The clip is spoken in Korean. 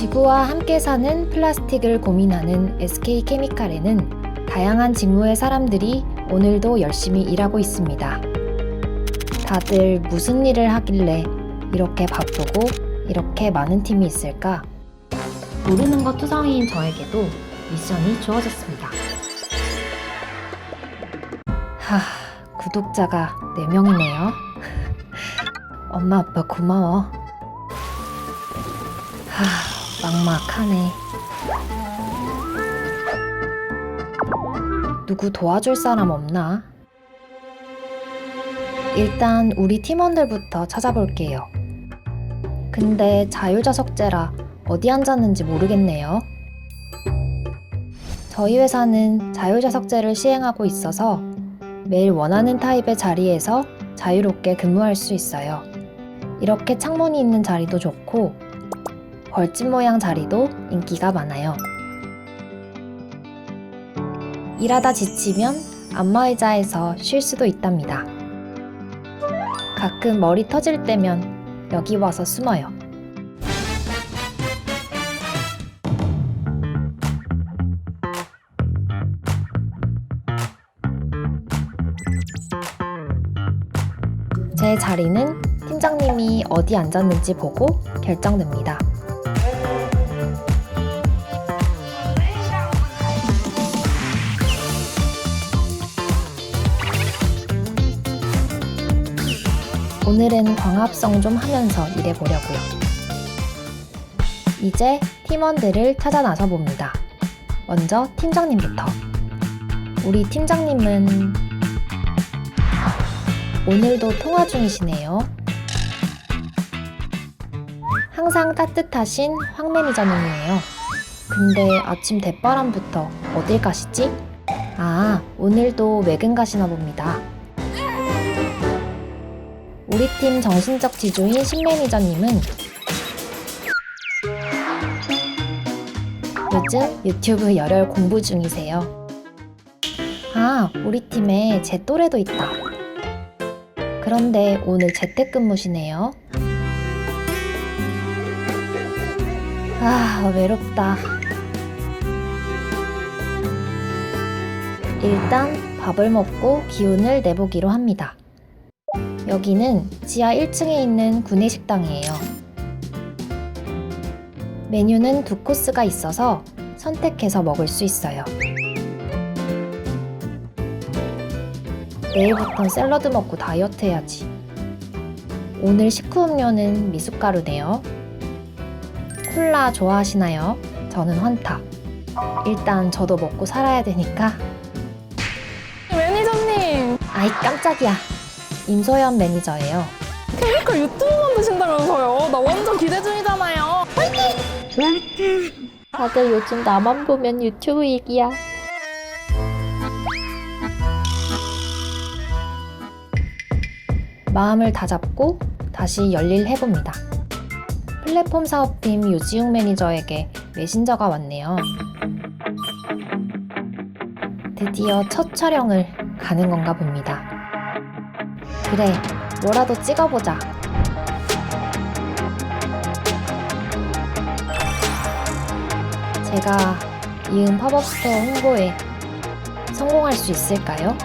지구와 함께 사는 플라스틱을 고민하는 SK케미칼에는 다양한 직무의 사람들이 오늘도 열심히 일하고 있습니다. 다들 무슨 일을 하길래 이렇게 바쁘고 이렇게 많은 팀이 있을까? 모르는 것 투성이인 저에게도 미션이 주어졌습니다. 하, 구독자가 4명이네요. 엄마 아빠 고마워. 하, 막막하네. 누구 도와줄 사람 없나? 일단 우리 팀원들부터 찾아볼게요. 근데 자율좌석제라 어디 앉았는지 모르겠네요. 저희 회사는 자율좌석제를 시행하고 있어서 매일 원하는 타입의 자리에서 자유롭게 근무할 수 있어요. 이렇게 창문이 있는 자리도 좋고 벌집 모양 자리도 인기가 많아요. 일하다 지치면 안마의자에서 쉴 수도 있답니다. 가끔 머리 터질 때면 여기 와서 숨어요. 제 자리는 팀장님이 어디 앉았는지 보고 결정됩니다. 오늘은 광합성 좀 하면서 일해보려고요. 이제 팀원들을 찾아 나서 봅니다. 먼저 팀장님부터. 우리 팀장님은 오늘도 통화 중이시네요. 항상 따뜻하신 황 매니저님이에요. 근데 아침 대바람부터 어딜 가시지? 아, 오늘도 외근 가시나 봅니다. 우리 팀 정신적 지주인 신 매니저님은 요즘 유튜브 열혈 공부 중이세요. 아, 우리 팀에 제 또래도 있다. 그런데 오늘 재택근무시네요. 아, 외롭다. 일단 밥을 먹고 기운을 내보기로 합니다. 여기는 지하 1층에 있는 구내식당이에요. 메뉴는 두 코스가 있어서 선택해서 먹을 수 있어요. 내일부터 샐러드 먹고 다이어트 해야지. 오늘 식후 음료는 미숫가루네요. 콜라 좋아하시나요? 저는 환타. 일단 저도 먹고 살아야 되니까. 매니저님 아이 깜짝이야. 임소연 매니저예요. 케미컬 유튜브 만드신다면서요 나 완전 기대 중이잖아요 다들 요즘 나만 보면 유튜브 얘기야. 마음을 다잡고 다시 열일 해봅니다. 플랫폼 사업팀 유지웅 매니저에게 메신저가 왔네요. 드디어 첫 촬영을 가는 건가 봅니다. 그래, 뭐라도 찍어보자. 제가 이은 팝업 스토어 홍보에 성공할 수 있을까요?